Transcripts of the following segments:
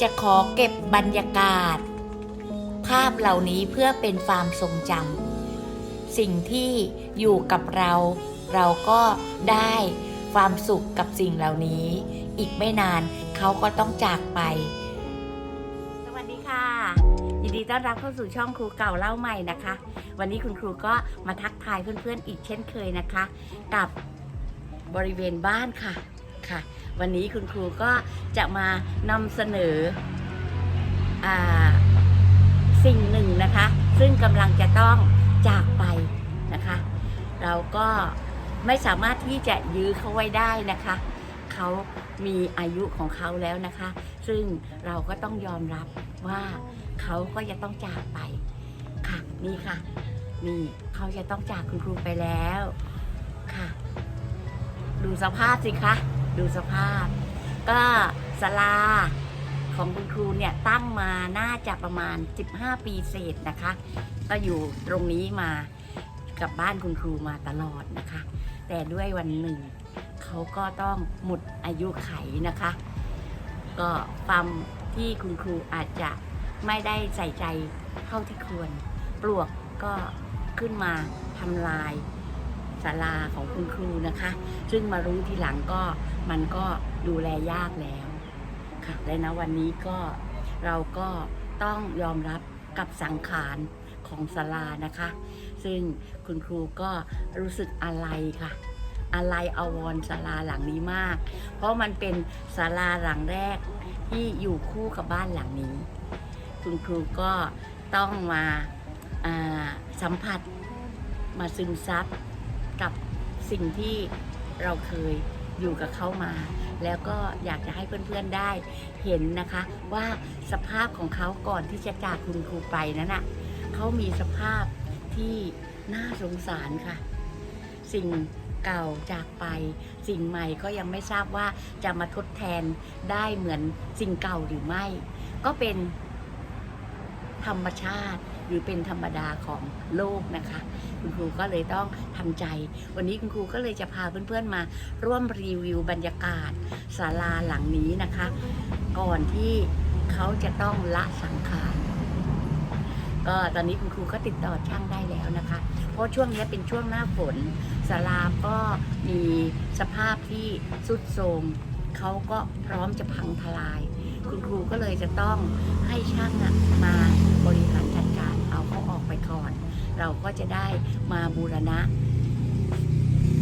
จะขอเก็บบรรยากาศ ภาพเหล่านี้เพื่อเป็นความทรงจำสิ่งที่อยู่กับเรา เราก็ได้ความสุขกับสิ่งเหล่านี้ อีกไม่นานเขาก็ต้องจากไป สวัสดีค่ะ ยินดีต้อนรับเข้าสู่ช่องครูเก่าเล่าใหม่นะคะ วันนี้คุณครูก็มาทักทายเพื่อนๆอีกเช่นเคยนะคะ กับบริเวณบ้านค่ะ ค่ะ วันนี้คุณครูก็จะมานำเสนออสิ่งหนึ่งนะคะ ซึ่งกำลังจะต้องจากไปนะคะ เราก็ไม่สามารถที่จะยื้อเขาไว้ได้นะคะ เขามีอายุของเขาแล้วนะคะ ซึ่งเราก็ต้องยอมรับว่าเขาก็จะต้องจากไปค่ะนี่ค่ะนี่เขาจะต้องจากคุณครูไปแล้วค่ะ ดูสภาพสิคะ ดูสภาพ ก็ศาลาของคุณครูเนี่ยตั้งมาน่าจะประมาณ 15 ปีเศษนะคะ ก็อยู่ตรงนี้มากับบ้านคุณครูมาตลอดนะคะ แต่ด้วยวันหนึ่งเขาก็ต้องหมดอายุไขนะคะ ก็ความที่คุณครูอาจจะไม่ได้ใส่ใจเท่าที่ควร ปลวกก็ขึ้นมาทำลาย ศาลาของคุณครูนะคะ ซึ่งมารู้ทีหลังก็มันก็ดูแลยากแล้วค่ะและนะวันนี้ก็เราก็ต้องยอมรับกับสังขารของศาลานะคะ ซึ่งคุณครูก็รู้สึกอะไรค่ะอะไรอวรศาลาหลังนี้มาก เพราะมันเป็นศาลาหลังแรกที่อยู่คู่กับบ้านหลังนี้ คุณครูก็ต้องมาาสัมผัสมาซึมซับ กับสิ่งที่เราเคยอยู่กับเขามา แล้วก็อยากจะให้เพื่อนๆได้เห็นนะคะว่าสภาพของเขาก่อนที่จะจากคุณครูไปนั้นน่ะเขามีสภาพที่น่าสงสารค่ะ สิ่งเก่าจากไป สิ่งใหม่ก็ยังไม่ทราบว่าจะมาทดแทนได้เหมือนสิ่งเก่าหรือไม่ ก็เป็น ธรรมชาติหรือเป็นธรรมดาของโลกนะคะ คุณครูก็เลยต้องทำใจ วันนี้คุณครูก็เลยจะพาเพื่อนๆมาร่วมรีวิวบรรยากาศศาลาหลังนี้นะคะ ก่อนที่เขาจะต้องละสังขารก็ตอนนี้คุณครูก็ติดต่อช่างได้แล้วนะคะ เพราะช่วงนี้เป็นช่วงหน้าฝนศาลาก็มีสภาพที่สุดโทรมเขาก็พร้อมจะพังทลาย คุณครูก็เลยจะต้องให้ช่างมาบริหารจัดการเอาเขาออกไปก่อน เราก็จะได้มาบูรณะ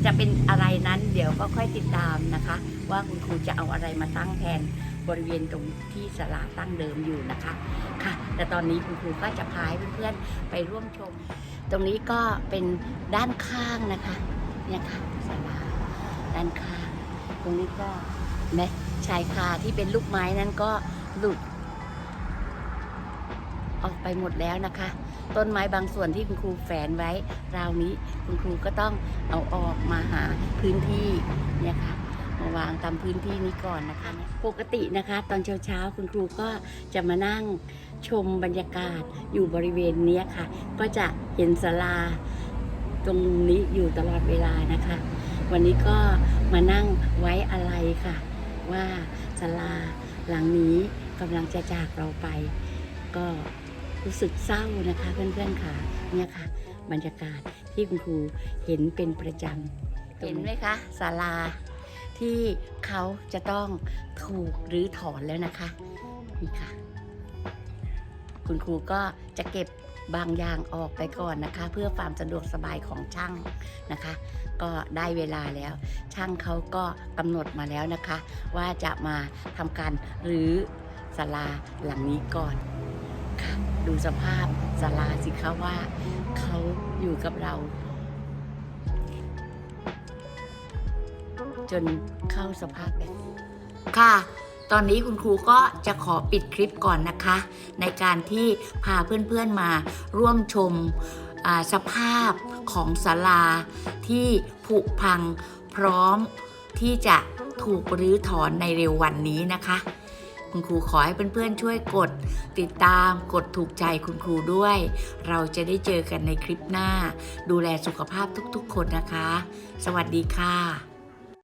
จะเป็นอะไรนั้นเดี๋ยวก็ค่อยติดตามนะคะ ว่าคุณครูจะเอาอะไรมาตั้งแทนบริเวณตรงที่ศาลาตั้งเดิมอยู่นะคะค่ะ แต่ตอนนี้คุณครูก็จะพาเพื่อนๆไปร่วมชม ตรงนี้ก็เป็นด้านข้างนะคะเนี่ยค่ะศาลาด้านข้าง ตรงนี้ก็แม้ ชายคาที่เป็นลูกไม้นั้นก็หลุด ออกไปหมดแล้วนะคะ ต้นไม้บางส่วนที่คุณครูแฝนไว้ราวนี้คุณครูก็ต้องเอาออกมาหาพื้นที่เนี่ยค่ะมาวางตามพื้นที่นี้ก่อนนะคะ ปกตินะคะ ตอนเช้าๆคุณครูก็จะมานั่งชมบรรยากาศอยู่บริเวณนี้ค่ะ ก็จะเห็นศาลาตรงนี้อยู่ตลอดเวลานะคะ วันนี้ก็มานั่งไว้อะไรค่ะ ว่าศาลาหลังนี้กำลังจะจากเราไป ก็รู้สึกเศร้านะคะเพื่อนๆค่ะเนี่ยค่ะ บรรยากาศที่คุณครูเห็นเป็นประจำเห็นไหมคะศาลาที่เขาจะต้องถูกหรือถอนแล้วนะคะนี่ค่ะ คุณครูก็จะเก็บ บางอย่างออกไปก่อนนะคะ เพื่อความสะดวกสบายของช่างนะคะ ก็ได้เวลาแล้ว ช่างเขาก็กำหนดมาแล้วนะคะ ว่าจะมาทำการรื้อศาลาหลังนี้ก่อนค่ะดูสภาพศาลาสิคะว่าเขาอยู่กับเรา จนเข้าสภาพแบบนี้ค่ะ ตอนนี้คุณครูก็จะขอปิดคลิปก่อนนะคะ ในการที่พาเพื่อนๆมาร่วมชมสภาพของศาลาที่ผุพังพร้อมที่จะถูกรื้อถอนในเร็ววันนี้นะคะ คุณครูขอให้เพื่อนๆช่วยกดติดตามกดถูกใจคุณครูด้วย เราจะได้เจอกันในคลิปหน้า ดูแลสุขภาพทุกๆคนนะคะ สวัสดีค่ะ